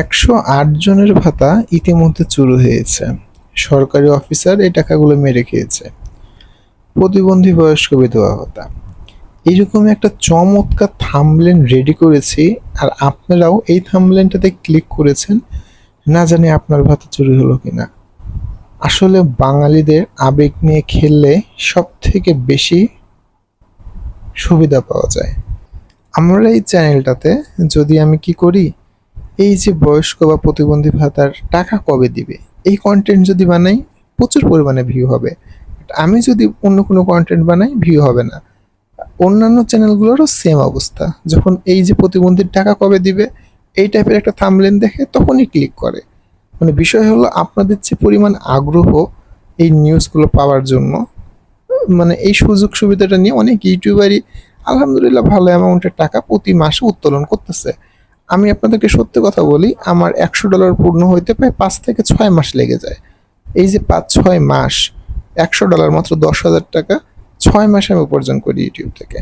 একশো আট জনের ভাতা ইতিমধ্যে চুরি হয়েছে। সরকারি অফিসার এই টাকাগুলো মেরে খেয়েছে। প্রতিবন্ধী বয়স্ক বিধবা ভাতা। এইরকম একটা চমৎকার থামলেন রেডি করেছি আর আপনারাও এই থামলেনটাতে ক্লিক করেছেন, না জানি আপনার ভাতা চুরি হলো কিনা। আসলে বাঙালিদের আবেগ নিয়ে খেললে সব থেকে বেশি সুবিধা পাওয়া যায়। আমরা এই চ্যানেলটাতে যদি আমি কি করি এই যে বয়স্ক বা প্রতিবন্ধী ভাতার টাকা কবে দিবে? এই কন্টেন্ট যদি বানাই, প্রচুর পরিমাণে ভিউ হবে। আমি যদি অন্য কোনো কন্টেন্ট বানাই ভিউ হবে না। অন্যান্য চ্যানেলগুলোরও সেম অবস্থা। যখন এই যে প্রতিবন্ধীর টাকা কবে দিবে, এই টাইপের একটা থামলেন দেখে তখনই ক্লিক করে। মানে বিষয় হলো, আপনাদের যে পরিমাণ আগ্রহ এই নিউজগুলো পাওয়ার জন্য মানে এই সুযোগ সুবিধাটা নিয়ে অনেক ইউটিউবারই আলহামদুলিল্লাহ ভালো অ্যামাউন্টের টাকা প্রতি মাসে উত্তোলন করতেছে। আমি আপনাদেরকে সত্যি কথা বলি, আমার একশো ডলার পূর্ণ হইতে প্রায় পাঁচ থেকে ছয় মাস লেগে যায়। এই যে পাঁচ, ছয় মাস, একশো ডলার মাত্র দশ হাজার টাকা, ছয় মাসে আমি উপার্জন করি ইউটিউব থেকে।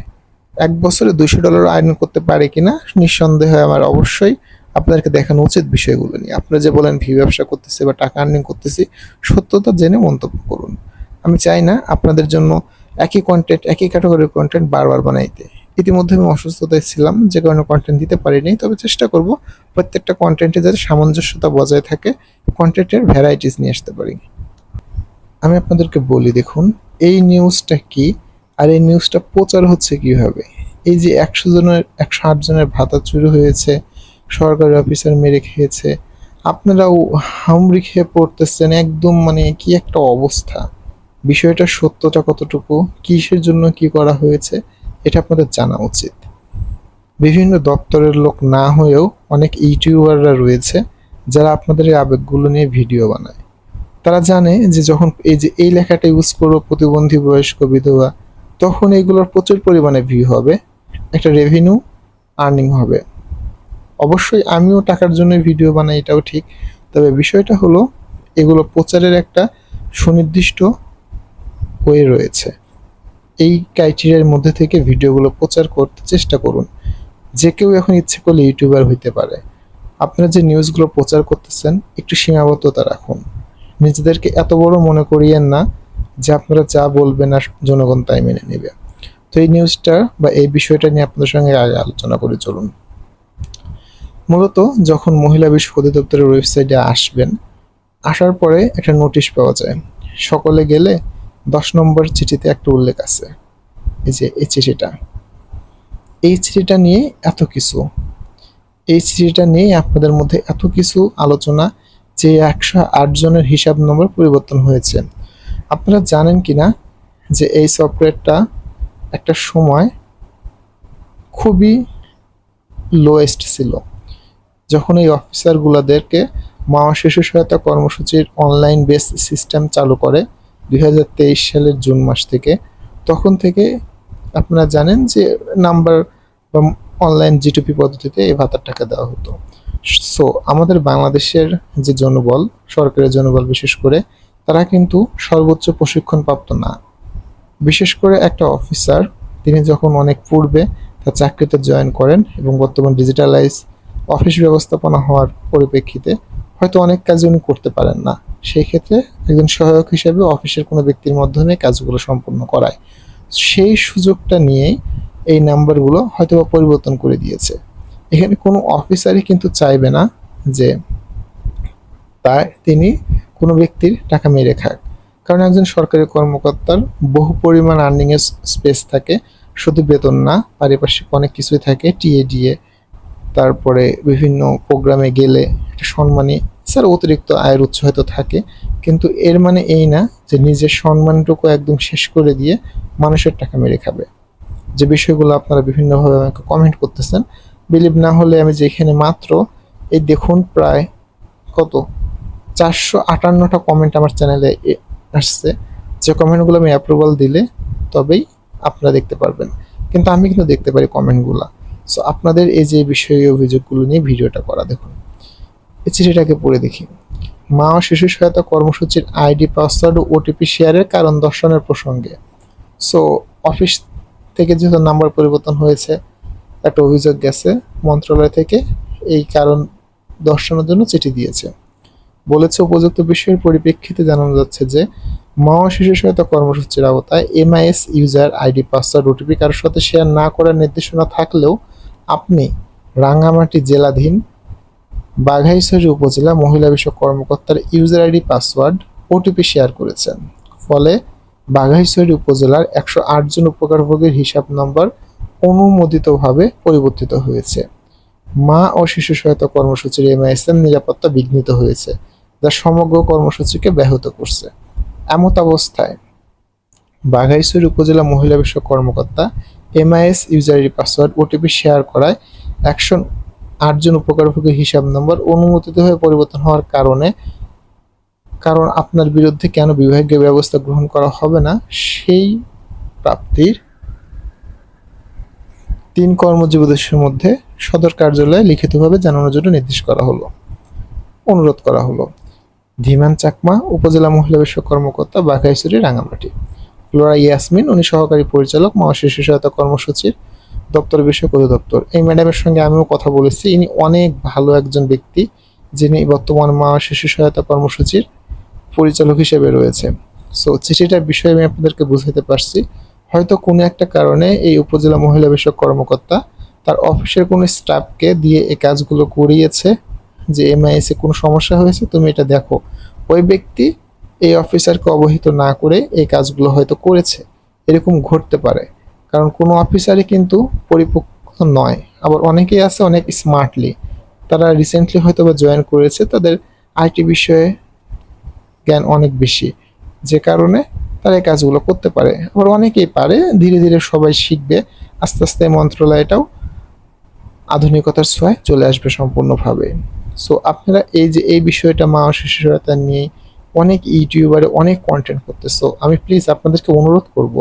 এক বছরে দুশো ডলার আর্ন করতে পারে কিনা, নিঃসন্দেহে আমার অবশ্যই আপনাদেরকে দেখানো উচিত বিষয়গুলো নিয়ে। আপনারা যে বলেন ভি ব্যবসা করতেছি বা টাকা আর্নিং করতেছি, সত্যতা জেনে মন্তব্য করুন। আমি চাই না আপনাদের জন্য একই কন্টেন্ট একই ক্যাটাগরির কন্টেন্ট বারবার বানাইতে। ইতিমধ্যে আমি অসুস্থতায় ছিলাম, যে কারণে কন্টেন্ট দিতে পারিনি। তবে চেষ্টা করব প্রত্যেকটা কন্টেন্টে যাতে সামঞ্জস্যতা বজায় থাকে কন্টেন্টের ভ্যারাইটিস নিয়ে আসতে পারি। আমি আপনাদেরকে বলি, দেখুন, এই নিউজটা কি আর এই নিউজটা প্রচার হচ্ছে কীভাবে? এই যে একশো জনের, একশো আট জনের ভাতা চুরি হয়েছে, সরকারি অফিসার মেরে খেয়েছে, আপনারাও হামড়ি খেয়ে পড়তেছেন, একদম মানে কি একটা অবস্থা? বিষয়টা সত্যটা কতটুকু? কিসের জন্য কি করা হয়েছে? এটা আপনাদের জানা উচিত। বিভিন্ন দপ্তরের লোক না হয়েও অনেক ইউটিউবাররা রয়েছে যারা আপনাদের এই আবেগগুলো নিয়ে ভিডিও বানায়। তারা জানে যে যখন এই যে এই লেখাটা ইউজ করব প্রতিবন্ধী বয়স্ক বিধবা, তখন এগুলোর প্রচুর পরিমাণে ভিউ হবে, একটা রেভিনিউ আর্নিং হবে। অবশ্যই আমিও টাকার জন্য ভিডিও বানাই, এটাও ঠিক। তবে বিষয়টা হলো, এগুলো প্রচারের একটা সুনির্দিষ্ট হয়ে রয়েছে। এই ক্রাইটেরিয়ার মধ্যে থেকে ভিডিওগুলো প্রচার করতে চেষ্টা করুন। যে কেউ এখন ইচ্ছে করলে ইউটিউবার হইতে পারে। আপনারা যে নিউজগুলো প্রচার করতেছেন, একটু সীমাবদ্ধতা রাখুন। নিজেদেরকে এত বড় মনে করিয়েন না যে আপনারা যা বলবেন আর জনগণ তাই মেনে নেবে। তো এই নিউজটা বা এই বিষয়টা নিয়ে আপনাদের সঙ্গে আগে আলোচনা করে চলুন। মূলত যখন মহিলা বিষয়ক অধিদপ্তরের ওয়েবসাইটে আসবেন, আসার পরে একটা নোটিশ পাওয়া যায়। সকলে গেলে দশ নম্বর চিঠিতে একটা উল্লেখ আছে। এই যে, এই চিঠিটা। এই চিঠিটা নিয়ে এত কিছু। এই চিঠিটা নিয়ে আপনাদের মধ্যে এত কিছু আলোচনা যে একশো আট জনের হিসাব নম্বর পরিবর্তন হয়েছে। আপনারা জানেন কি না যে এই সফটওয়্যারটা একটা সময় খুবই লোয়েস্ট ছিল। যখন এই অফিসারগুলোদেরকে মা শিশু সহায়তা কর্মসূচির অনলাইন বেস সিস্টেম চালু করে দুই হাজার তেইশ সালের জুন মাস থেকে, তখন থেকে আপনারা জানেন যে নাম্বার বা অনলাইন জিটিপি পদ্ধতিতে এই ভাতার টাকা দেওয়া হতো। সো আমাদের বাংলাদেশের যে জনবল, সরকারের জনবল বিশেষ করে, তারা কিন্তু সর্বোচ্চ প্রশিক্ষণ প্রাপ্ত না। বিশেষ করে একটা অফিসার, তিনি যখন অনেক পূর্বে তার চাকরিতে জয়েন করেন এবং বর্তমান ডিজিটালাইজ অফিস ব্যবস্থাপনা হওয়ার পরিপ্রেক্ষিতে হয়তো অনেক কাজ উনি করতে পারেন না। সেই ক্ষেত্রে একজন সহায়ক হিসেবে অফিসের কোনো ব্যক্তির মাধ্যমে কাজগুলো সম্পূর্ণ করায়। সেই সুযোগটা নিয়েই এই নাম্বারগুলো হয়তো বা পরিবর্তন করে দিয়েছে। এখানে কোনো অফিসারই কিন্তু চাইবে না যে তার তিনি কোনো ব্যক্তির টাকা মেরে খাক। কারণ একজন সরকারি কর্মকর্তার বহু পরিমাণ আর্নিংয়ের স্পেস থাকে, শুধু বেতন না, পারিপার্শ্বিক অনেক কিছুই থাকে টিএ ডিএ তারপরে বিভিন্ন প্রোগ্রামে গেলে একটা সম্মানী স্যার, অতিরিক্ত আয়ের উৎস হয়তো থাকে, কিন্তু এর মানে এই না যে নিজের সম্মানটুকু একদম শেষ করে দিয়ে মানুষের টাকা মেরে খাবে। যে বিষয়গুলো আপনারা বিভিন্নভাবে আমাকে কমেন্ট করতেছেন বিলিভ না হলে আমি যেখানে মাত্র এই দেখুন প্রায় কত? চারশো আটান্নটা কমেন্ট আমার চ্যানেলে আসছে। যে কমেন্টগুলো আমি অ্যাপ্রুভাল দিলে তবেই আপনারা দেখতে পারবেন। কিন্তু আমি কিন্তু দেখতে পারি কমেন্টগুলো সো আপনাদের এই যে বিষয়ে অভিযোগগুলো নিয়ে ভিডিওটা করা, দেখুন। চিঠিটাকে পড়ে দেখি। মা ও শিশু সহায়তা কর্মসূচির আইডি, পাসওয়ার্ড ও ওটিপি শেয়ারের কারণ দর্শনের প্রসঙ্গে। সো অফিস থেকে যেহেতু নাম্বার পরিবর্তন হয়েছে, একটা অভিযোগ গেছে, মন্ত্রণালয় থেকে এই কারণ দর্শানোর জন্য চিঠি দিয়েছে। বলেছে উপযুক্ত বিষয়ের পরিপ্রেক্ষিতে জানানো যাচ্ছে যে, মা ও শিশু সহায়তা কর্মসূচির আওতায় MIS user ID password OTP কারোর সাথে শেয়ার না করার নির্দেশনা থাকলেও আপনি রাঙ্গামাটি জেলাধীন বাঘাইছড়ি উপজেলা মহিলা বিষয়ক কর্মকর্তার user ID, password OTP share করেছেন। ফলে বাঘাইছড়ি উপজেলার একশো আট জন উপকারভোগীর হিসাব নম্বর অনুমোদিতভাবে পরিবর্তিত হয়েছে। মা ও শিশু সহায়তা কর্মসূচির এমআইএসএম নিরাপত্তা বিঘ্নিত হয়েছে, যা সমগ্র কর্মসূচিকে ব্যাহত করছে। এমত অবস্থায় বাঘাইছড়ি উপজেলা মহিলা বিষয়ক কর্মকর্তা MIS user password OTP share করায় একশো আটজন উপকারভোগীর হিসাব নম্বর অনুমোদিত হয়ে পরিবর্তন হওয়ার কারণে, কারণ আপনার বিরুদ্ধে কেন বিভাগীয় ব্যবস্থা গ্রহণ করা হবে না, সেই প্রাপ্তির তিন কর্মজীবীদের মধ্যে সদর কার্যালয়ে লিখিতভাবে জানানোর জন্য নির্দেশ করা হলো। অনুরোধ করা হলো। ধীমান চাকমা, উপজেলা মহিলা বিষয়ক কর্মকর্তা, বাঘাইছড়ি রাঙামাটি ফ্লোরা ইয়াসমিন, উনি সহকারী পরিচালক মা ও শিশু সহায়তা কর্মসূচির দপ্তর বিষয়ক অধিদপ্তর। এই ম্যাডামের সঙ্গে আমিও কথা বলেছি। ইনি অনেক ভালো একজন ব্যক্তি, যিনি বর্তমান মা শিশু সহায়তা কর্মসূচির পরিচালক হিসেবে রয়েছে। সো চিঠিটার বিষয়ে আমি আপনাদেরকে বুঝাতে পারছি। হয়তো কোনো একটা কারণে এই উপজেলা মহিলা বিষয়ক কর্মকর্তা তার অফিসের কোনো স্টাফকে দিয়ে এই কাজগুলো করিয়েছে যে এমআইএস কোনো সমস্যা হয়েছে, তুমি এটা দেখো। ওই ব্যক্তি এই অফিসারকে অবহিত না করে এই কাজগুলো হয়তো করেছে। এরকম ঘটতে পারে। কারণ কোনো অফিসারই কিন্তু পরিপক্ক নয়। আবার অনেকেই আছে অনেক স্মার্টলি তারা রিসেন্টলি হয়তো বা জয়েন করেছে, তাদের আইটি বিষয়ে জ্ঞান অনেক বেশি। যে কারণে তারা এই কাজগুলো করতে পারে। আবার অনেকেই পারে, ধীরে ধীরে সবাই শিখবে, আস্তে আস্তে মন্ত্রণালয়টাও আধুনিকতার ছোঁয়ায় চলে আসবে সম্পূর্ণভাবে। সো আপনারা এই যে, এই বিষয়টা মা ও শিশু সহায়তা নিয়ে অনেক ইউটিউবারে অনেক কন্টেন্ট করতে সো আমি প্লিজ আপনাদেরকে অনুরোধ করব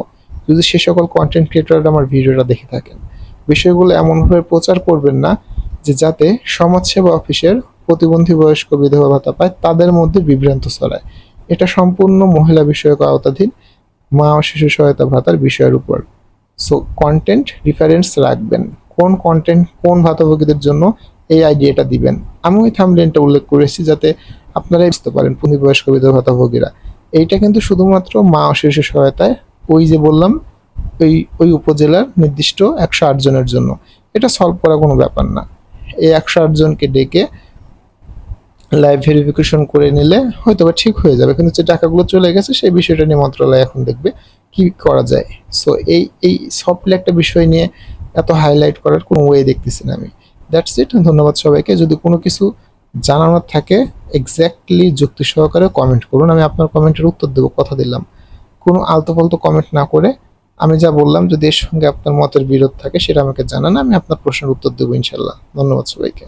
যদি সে সকল কন্টেন্ট ক্রিয়েটররা আমার ভিডিওটা দেখে থাকেন, বিষয়গুলো এমনভাবে প্রচার করবেন না যে যাতে সমাজসেবা অফিসের প্রতিবন্ধী বয়স্ক বিধবা ভাতা পায়, তাদের মধ্যে বিভ্রান্ত ছড়ায়। এটা সম্পূর্ণ মহিলা বিষয়ক আওতাধীন, মা ও শিশু সহায়তা ভাতার বিষয়ের উপর। সো কন্টেন্ট রিফারেন্স রাখবেন। কোন কন্টেন্ট কোন ভাতাভোগীদের জন্য এই আইডিয়াটা দিবেন? আমি ওই থামলেনটা উল্লেখ করেছি যাতে আপনারা বুঝতে পারেন পুঁজি বয়স্ক বিধবা ভাতাভোগীরা। এইটা কিন্তু শুধুমাত্র মা ও শিশু সহায়তায় ওই যে বললাম, ওই ওই উপজেলার নির্দিষ্ট একশো আট জনের জন্য। এটা সলভ করা কোনো ব্যাপার না। এই একশো আট জনকে ডেকে লাইভ ভেরিফিকেশন করে নিলে হয়তো বা ঠিক হয়ে যাবে। কিন্তু যে টাকাগুলো চলে গেছে, সেই বিষয়টা নিয়ে মন্ত্রণালয় এখন দেখবে কি করা যায়। সো এই এই সফটলি একটা বিষয় নিয়ে এত হাইলাইট করার কোনো ওয়ে দেখতেছি না আমি। দ্যাটস ইট ধন্যবাদ সবাইকে। যদি কোনো কিছু জানানোর থাকে এক্স্যাক্টলি যুক্তি সহকারে কমেন্ট করুন। আমি আপনার কমেন্টের উত্তর দেবো, কথা দিলাম। কোনো আলতো ফালতো কমেন্ট না করে আমি যা বললাম যদি এর সঙ্গে আপনার মতের বিরোধ থাকে সেটা আমাকে জানান, আমি আপনার প্রশ্নের উত্তর দেবো ইনশাল্লাহ। ধন্যবাদ সবাইকে।